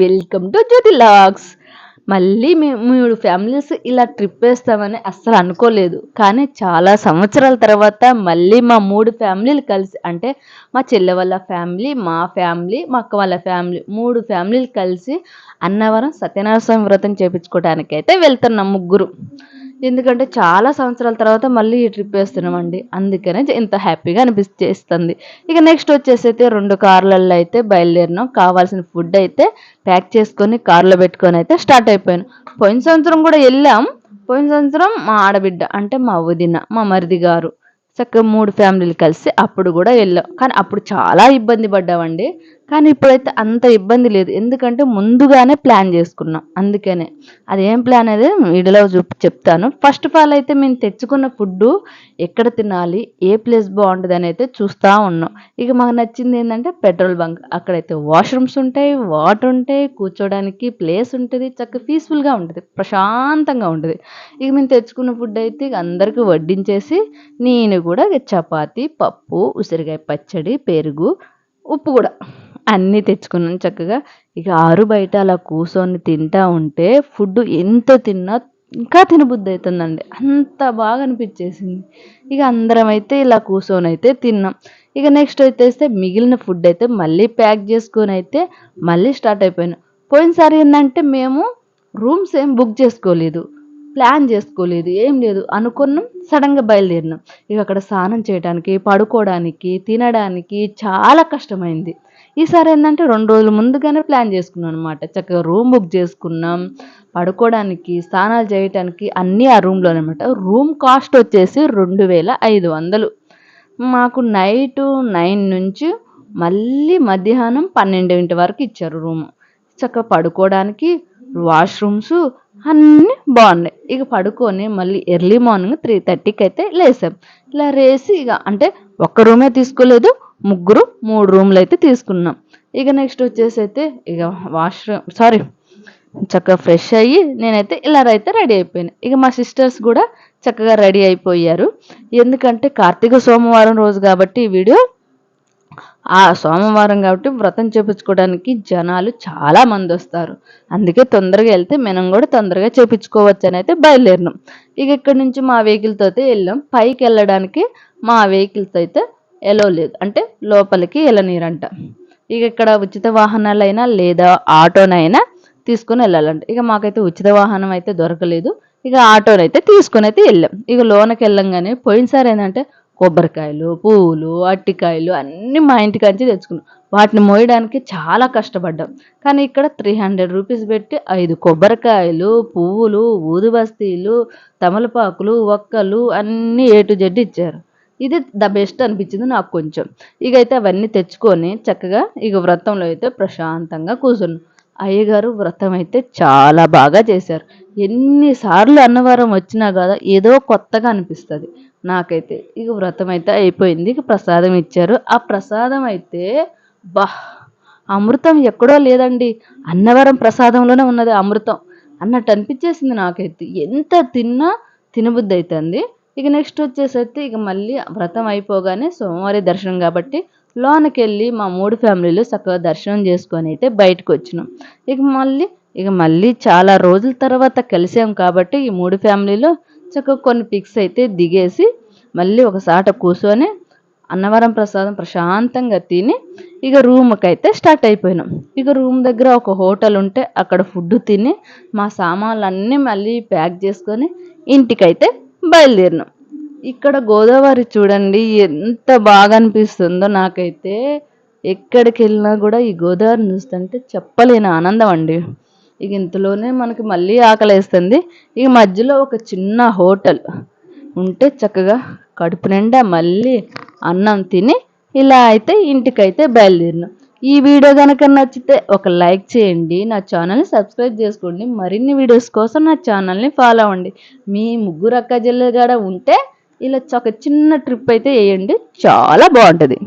Welcome to Jyothi logs మళ్ళీ మేము మూడు ఫ్యామిలీస్ ఇలా ట్రిప్ వేస్తామని అస్సలు అనుకోలేదు. కానీ చాలా సంవత్సరాల తర్వాత మళ్ళీ మా మూడు ఫ్యామిలీలు కలిసి అంటే మా చెల్లె వాళ్ళ ఫ్యామిలీ మా ఫ్యామిలీ మా అక్క వాళ్ళ ఫ్యామిలీ మూడు ఫ్యామిలీలు కలిసి అన్నవరం సత్యనారాయణ స్వామి వ్రతం చేపించుకోవడానికి అయితే వెళ్తున్నాం ముగ్గురు. ఎందుకంటే చాలా సంవత్సరాల తర్వాత మళ్ళీ ఈ ట్రిప్ వేస్తున్నామండి. అందుకనే ఇంత హ్యాపీగా అనిపిస్తుంది ఇక నెక్స్ట్ వచ్చేసి అయితే రెండు కార్లలో అయితే బయలుదేరినాం. కావాల్సిన ఫుడ్ అయితే ప్యాక్ చేసుకొని కార్లో పెట్టుకొని అయితే స్టార్ట్ అయిపోయాను. పోయిన సంవత్సరం కూడా వెళ్ళాం. పోయిన సంవత్సరం మా ఆడబిడ్డ అంటే మా వదిన మా మరిది గారు చక్కగా మూడు ఫ్యామిలీలు కలిసి అప్పుడు కూడా వెళ్ళాం. కానీ అప్పుడు చాలా ఇబ్బంది పడ్డామండి. కానీ ఇప్పుడైతే అంత ఇబ్బంది లేదు. ఎందుకంటే ముందుగానే ప్లాన్ చేసుకున్నాం. అందుకనే. అది ఏం ప్లాన్ అనేది వీడియోలో చూపి చెప్తాను. ఫస్ట్ ఆఫ్ ఆల్ అయితే మేము తెచ్చుకున్న ఫుడ్ ఎక్కడ తినాలి ఏ ప్లేస్ బాగుంటుంది అని అయితే చూస్తూ ఉన్నాం. ఇక మాకు నచ్చింది ఏంటంటే పెట్రోల్ బంక్. అక్కడైతే వాష్రూమ్స్ ఉంటాయి వాటర్ ఉంటాయి కూర్చోడానికి ప్లేస్ ఉంటుంది చక్కగా పీస్ఫుల్గా ఉంటుంది ప్రశాంతంగా ఉంటుంది. ఇక మేము తెచ్చుకున్న ఫుడ్ అయితే ఇక అందరికీ వడ్డించేసి నేను కూడా చపాతి పప్పు ఉసిరికాయ పచ్చడి పెరుగు ఉప్పు కూడా. అన్నీ తెచ్చుకున్నాను చక్కగా. ఇక ఆరు బయట అలా కూర్చొని తింటా ఉంటే ఫుడ్ ఎంత తిన్నా ఇంకా తినబుద్ధి అవుతుందండి అంత బాగా అనిపించేసింది. ఇక అందరం అయితే ఇలా కూర్చొని అయితే తిన్నాం. ఇక నెక్స్ట్ వచ్చేస్తే మిగిలిన ఫుడ్ అయితే మళ్ళీ ప్యాక్ చేసుకొని అయితే మళ్ళీ స్టార్ట్ అయిపోయాను. పోయినసారి ఏంటంటే మేము రూమ్స్ ఏం బుక్ చేసుకోలేదు. ప్లాన్ చేసుకోలేదు. ఏం లేదు. అనుకున్నాం. సడన్గా బయలుదేరినాం. ఇక అక్కడ స్నానం చేయడానికి పడుకోవడానికి తినడానికి చాలా కష్టమైంది. ఈసారి ఏంటంటే రెండు రోజుల ముందుగానే ప్లాన్ చేసుకున్నాం అనమాట చక్కగా రూమ్ బుక్ చేసుకున్నాం. పడుకోవడానికి స్నానాలు చేయటానికి అన్నీ ఆ రూమ్లోనే అనమాట రూమ్ కాస్ట్ వచ్చేసి రెండు వేల ఐదు వందలు. మాకు నైటు నైన్ నుంచి మళ్ళీ మధ్యాహ్నం పన్నెండింటి వరకు ఇచ్చారు రూమ్. చక్కగా పడుకోవడానికి వాష్రూమ్స్ అన్నీ బాగున్నాయి. ఇక పడుకొని మళ్ళీ ఎర్లీ మార్నింగ్ త్రీ థర్టీకి అయితే లేసాం. ఇలా రేసి ఇక అంటే ఒక్క రూమే తీసుకోలేదు ముగ్గురు మూడు రూమ్లు అయితే తీసుకున్నాం. ఇక నెక్స్ట్ వచ్చేసి అయితే ఇక వాష్రూమ్ సారీ చక్కగా ఫ్రెష్ అయ్యి నేనైతే ఇలా అయితే రెడీ అయిపోయాను. ఇక మా సిస్టర్స్ కూడా చక్కగా రెడీ అయిపోయారు. ఎందుకంటే కార్తీక సోమవారం రోజు కాబట్టి ఈ వీడియో ఆ సోమవారం కాబట్టి వ్రతం చేపించుకోవడానికి జనాలు చాలా మంది వస్తారు. అందుకే తొందరగా వెళ్తే మనం కూడా తొందరగా చేపించుకోవచ్చు అని అయితే బయలుదేరినాం. ఇక ఇక్కడ నుంచి మా వెహికల్తో అయితే వెళ్ళాం. పైకి వెళ్ళడానికి మా వెహికల్తో అయితే ఎలో లేదు. అంటే లోపలికి వెళ్ళనీరంట. ఇక ఇక్కడ ఉచిత వాహనాలైనా లేదా ఆటోనైనా తీసుకుని వెళ్ళాలంట. ఇక మాకైతే ఉచిత వాహనం అయితే దొరకలేదు. ఇక ఆటోనైతే తీసుకుని అయితే వెళ్ళాం. ఇక లోనకి వెళ్ళంగానే పోయినసారి ఏంటంటే కొబ్బరికాయలు పువ్వులు అట్టికాయలు అన్నీ మా ఇంటికాంచి తెచ్చుకున్నాం. వాటిని మోయడానికి చాలా కష్టపడ్డాం. కానీ ఇక్కడ త్రీ హండ్రెడ్ రూపీస్ పెట్టి ఐదు కొబ్బరికాయలు పువ్వులు ఊదుబస్తీలు తమలపాకులు ఒక్కలు అన్నీ ఏ టు జెడ్ ఇచ్చారు. ఇది ద బెస్ట్ అనిపించింది నాకు కొంచెం. ఇక అయితే అవన్నీ తెచ్చుకొని చక్కగా ఇక వ్రతంలో అయితే ప్రశాంతంగా కూర్చున్నాం. అయ్యగారు వ్రతం అయితే చాలా బాగా చేశారు. ఎన్నిసార్లు అన్నవరం వచ్చినా కదా ఏదో కొత్తగా అనిపిస్తుంది. నాకైతే ఇక వ్రతం అయితే అయిపోయింది. ఇక ప్రసాదం ఇచ్చారు. ఆ ప్రసాదం అయితే బా అమృతం ఎక్కడో లేదండి. అన్నవరం ప్రసాదంలోనే ఉన్నది అమృతం అన్నట్టు అనిపించేసింది నాకైతే. ఎంత తిన్నా తినబుద్ధి అవుతుంది ఇక నెక్స్ట్ వచ్చేసరికి ఇక మళ్ళీ వ్రతం అయిపోగానే సోమవారి దర్శనం కాబట్టి లోనకి వెళ్ళి మా మూడు ఫ్యామిలీలు చక్కగా దర్శనం చేసుకొని అయితే బయటకు వచ్చినాం. ఇక మళ్ళీ ఇక మళ్ళీ చాలా రోజుల తర్వాత కలిసాం కాబట్టి ఈ మూడు ఫ్యామిలీలో చక్కగా కొన్ని పిక్స్ అయితే దిగేసి మళ్ళీ ఒకసాట కూర్చొని అన్నవరం ప్రసాదం ప్రశాంతంగా తిని ఇక రూమ్కి అయితే స్టార్ట్ అయిపోయినాం. ఇక రూమ్ దగ్గర ఒక హోటల్ ఉంటే అక్కడ ఫుడ్ తిని మా సామాన్లు అన్నీ మళ్ళీ ప్యాక్ చేసుకొని ఇంటికైతే బయలుదేరినాం. ఇక్కడ గోదావరి చూడండి ఎంత బాగా అనిపిస్తుందో నాకైతే. ఎక్కడికి వెళ్ళినా కూడా ఈ గోదావరిని చూస్తుంటే చెప్పలేని ఆనందం అండి. ఇక ఇంతలోనే మనకి మళ్ళీ ఆకలి వేస్తుంది ఇక మధ్యలో ఒక చిన్న హోటల్ ఉంటే చక్కగా కడుపు నిండా మళ్ళీ అన్నం తిని ఇలా అయితే ఇంటికైతే బయలుదేరినాం. ఈ వీడియో కనుక నచ్చితే ఒక లైక్ చేయండి నా ఛానల్ని సబ్స్క్రైబ్ చేసుకోండి మరిన్ని వీడియోస్ కోసం నా ఛానల్ని ఫాలో అవ్వండి. మీ ముగ్గురు అక్క జిల్లా ఉంటే ఇలా ఒక చిన్న ట్రిప్ అయితే వేయండి చాలా బాగుంటుంది.